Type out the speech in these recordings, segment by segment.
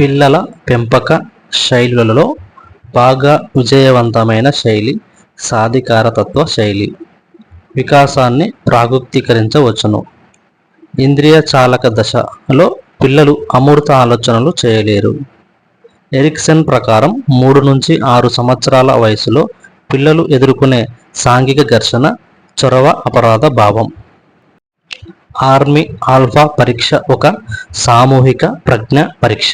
పిల్లల పెంపక శైలులలో బాగా విజయవంతమైన శైలి సాధికారతత్వ శైలి వికాసాన్ని ప్రాగుప్తీకరించవచ్చును. ఇంద్రియ చాలక దశలో పిల్లలు అమూర్త ఆలోచనలు చేయలేరు. ఎరిక్సన్ ప్రకారం మూడు నుంచి ఆరు సంవత్సరాల వయసులో పిల్లలు ఎదుర్కొనే సాంఘిక ఘర్షణ చొరవ అపరాధ భావం. ఆర్మీ ఆల్ఫా పరీక్ష ఒక సామూహిక ప్రజ్ఞ పరీక్ష.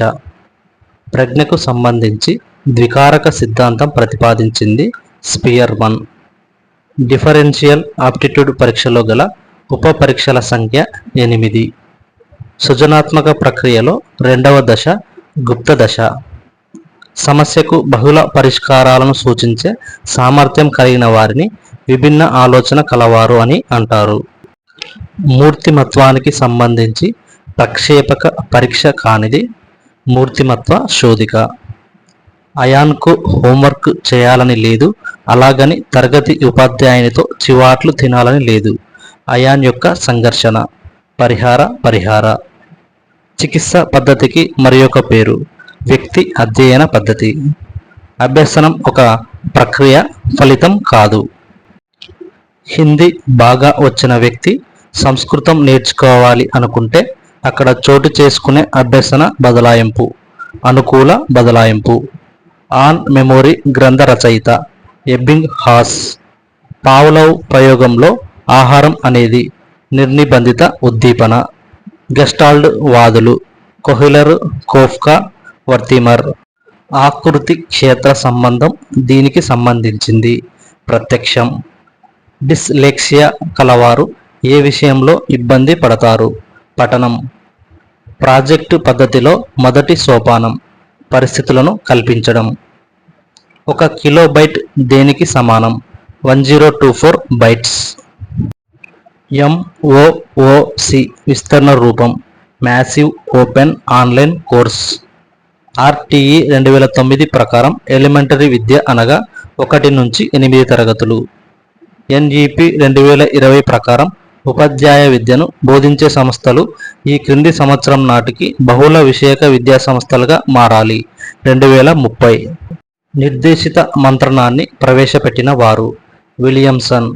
ప్రజ్ఞకు సంబంధించి ద్వికారక సిద్ధాంతం ప్రతిపాదించింది స్పియర్ వన్. డిఫరెన్షియల్ ఆప్టిట్యూడ్ పరీక్షలో గల ఉప పరీక్షల సంఖ్య ఎనిమిది. సృజనాత్మక ప్రక్రియలో రెండవ దశ గుప్త దశ. సమస్యకు బహుళ పరిష్కారాలను సూచించే సామర్థ్యం కలిగిన వారిని విభిన్న ఆలోచన కలవారు అని అంటారు. మూర్తిమత్వానికి సంబంధించి ప్రక్షేపక పరీక్ష కానిది మూర్తిమత్వ శోధిక. అయాన్కు హోంవర్క్ చేయాలని లేదు అలాగని తరగతి ఉపాధ్యాయునితో చివాట్లు తినాలని లేదు. అయాన్ యొక్క సంఘర్షణ పరిహార పరిహార. చికిత్స పద్ధతికి మరి పేరు వ్యక్తి అధ్యయన పద్ధతి. అభ్యసనం ఒక ప్రక్రియ ఫలితం కాదు. హిందీ బాగా వచ్చిన వ్యక్తి సంస్కృతం నేర్చుకోవాలి అనుకుంటే అక్కడ చోటు చేసుకునే అభ్యసన బదలాయింపు అనుకూల బదలాయింపు. ఆన్ మెమొరీ గ్రంథ రచయిత ఎబ్బింగ్ హాస్ పావులవ్ ప్రయోగంలో ఆహారం అనేది నిర్నిబంధిత ఉద్దీపన. గెస్టాల్డ్ వాదులు కొహిలర్ కోఫ్కా వర్తిమర్. ఆకృతి క్షేత్ర సంబంధం దీనికి సంబంధించింది. ప్రత్యక్షం. డిస్లెక్సియా కలవారు ఏ విషయంలో ఇబ్బంది పడతారు? పఠనం. ప్రాజెక్టు పద్ధతిలో మొదటి సోపానం పరిస్థితులను కల్పించడం. ఒక కిలోబైట్ దేనికి సమానం? One zero two four bytes. MOOC విస్తరణ రూపం. Massive open online course. RTE రెండు వేల తొమ్మిది ప్రకారం ఎలిమెంటరీ విద్య అనగా ఒకటి నుంచి ఎనిమిది తరగతులు. ఎన్ఈపి రెండు వేల ఇరవై ప్రకారం ఉపాధ్యాయ విద్యను బోధించే సంస్థలు ఈ క్రింది సంవత్సరం నాటికి బహుళ విషయక విద్యా సంస్థలుగా మారాలి. రెండు వేల ముప్పై. నిర్దేశిత మంత్రణాన్ని ప్రవేశపెట్టిన వారు విలియమ్సన్.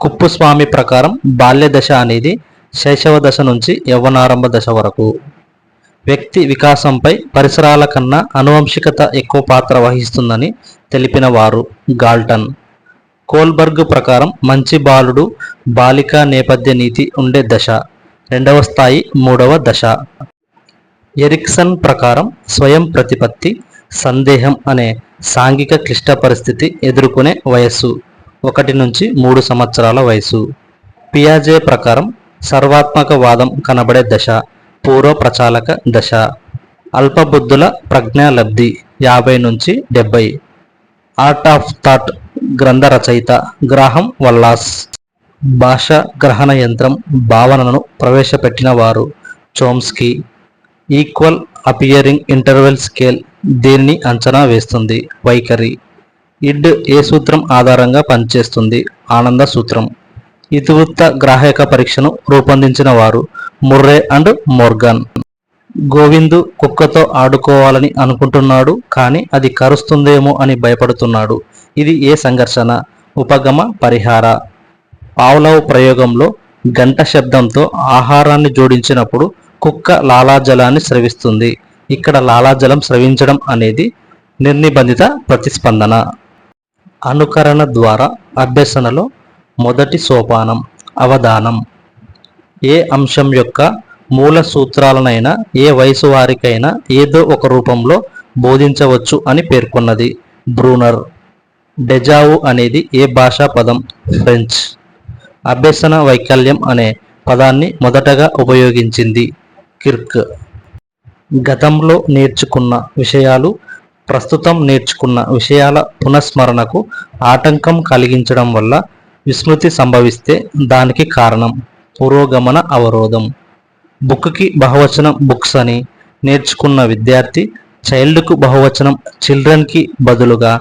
కుప్పుస్వామి ప్రకారం బాల్య దశ అనేది శైశవ దశ నుంచి యవ్వనారంభ దశ వరకు. వ్యక్తి వికాసంపై పరిసరాల కన్నా అనువంశికత ఎక్కువ పాత్ర వహిస్తుందని తెలిపిన వారు గాల్టన్. కోల్బర్గ్ ప్రకారం మంచి బాలుడు బాలికా నేపథ్య నీతి ఉండే దశ. రెండవ స్థాయి మూడవ దశ. ఎరిక్సన్ ప్రకారం స్వయం ప్రతిపత్తి సందేహం అనే సాంఘిక క్లిష్ట పరిస్థితి ఎదుర్కొనే వయస్సు ఒకటి నుంచి మూడు సంవత్సరాల వయసు పియాజే ప్రకారం సర్వాత్మక వాదం కనబడే దశ పూర్వ ప్రచాలక దశ. అల్పబుద్ధుల ప్రజ్ఞాలబ్ధి యాభై నుంచి డెబ్బై. ఆర్ట్ ఆఫ్ థాట్ గ్రంథ రచయిత గ్రాహం వల్లాస్. భాష గ్రహణ యంత్రం భావనను ప్రవేశపెట్టిన వారు Chomsky. Equal appearing interval scale దీనిని అంచనా వేస్తుంది. వైఖరి. ఇడ్ ఏ సూత్రం ఆధారంగా పనిచేస్తుంది? ఆనంద సూత్రం. ఇతివృత్త గ్రాహక పరీక్షను రూపొందించిన వారు ముర్రే అండ్ మోర్గన్. గోవిందు కుక్కతో ఆడుకోవాలని అనుకుంటున్నాడు కానీ అది కరుస్తుందేమో అని భయపడుతున్నాడు. ఇది ఏ సంఘర్షణ? ఉపగమ పరిహార. పావులవ్ ప్రయోగంలో గంట శబ్దంతో ఆహారాన్ని జోడించినప్పుడు కుక్క లాలాజలాన్ని స్రవిస్తుంది. ఇక్కడ లాలాజలం స్రవించడం అనేది నిర్నిబంధిత ప్రతిస్పందన. అనుకరణ ద్వారా అభ్యసనలో మొదటి సోపానం అవధానం. ఏ అంశం యొక్క మూల సూత్రాలనైనా ఏ వయసు వారికైనా ఏదో ఒక రూపంలో బోధించవచ్చు అని పేర్కొన్నది. బ్రూనర్ డెజావు అనేది ఏ భాషా పదం? ఫ్రెంచ్. అభ్యసన వైకల్యం అనే పదాన్ని మొదటగా ఉపయోగించింది కిర్క్. గతంలో నేర్చుకున్న విషయాలు ప్రస్తుతం నేర్చుకున్న విషయాల పునఃస్మరణకు ఆటంకం కలిగించడం వల్ల విస్మృతి సంభవిస్తే దానికి కారణం పురోగమన అవరోధం. బుక్కి బహువచనం బుక్స్ అని నేర్చుకున్న విద్యార్థి చైల్డ్కు బహువచనం చిల్డ్రన్కి బదులుగా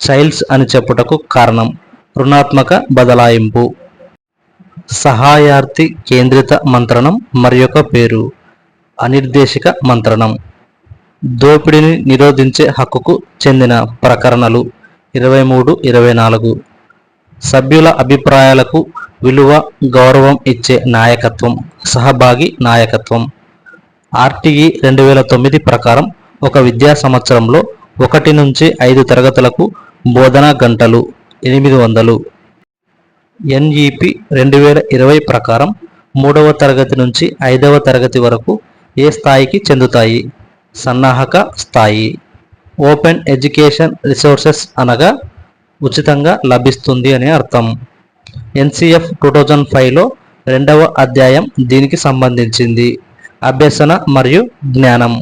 చైల్డ్స్ అని చెప్పుటకు కారణం. రుణాత్మక బదలాయింపు. సహాయార్థి కేంద్రిత మంత్రణం మరి పేరు. అనిర్దేశిక మంత్రణం. దోపిడీని నిరోధించే హక్కుకు చెందిన ప్రకరణలు. ఇరవై మూడు ఇరవై నాలుగు సభ్యుల అభిప్రాయాలకు విలువ గౌరవం ఇచ్చే నాయకత్వం. సహభాగి నాయకత్వం. ఆర్టీఈ రెండు వేల తొమ్మిది ప్రకారం ఒక విద్యా సంవత్సరంలో ఒకటి నుంచి ఐదు తరగతులకు బోధనా గంటలు ఎనిమిది వందలు. ఎన్ఈపి రెండు వేల ఇరవై ప్రకారం మూడవ తరగతి నుంచి ఐదవ తరగతి వరకు ఏ స్థాయికి చెందుతాయి? సన్నాహక స్థాయి. ఓపెన్ ఎడ్యుకేషన్ రిసోర్సెస్ అనగా ఉచితంగా లభిస్తుంది అని అర్థం. ఎన్సిఎఫ్ టూ థౌజండ్ ఫైవ్లో రెండవ అధ్యాయం దీనికి సంబంధించింది. అభ్యసన మరియు జ్ఞానం.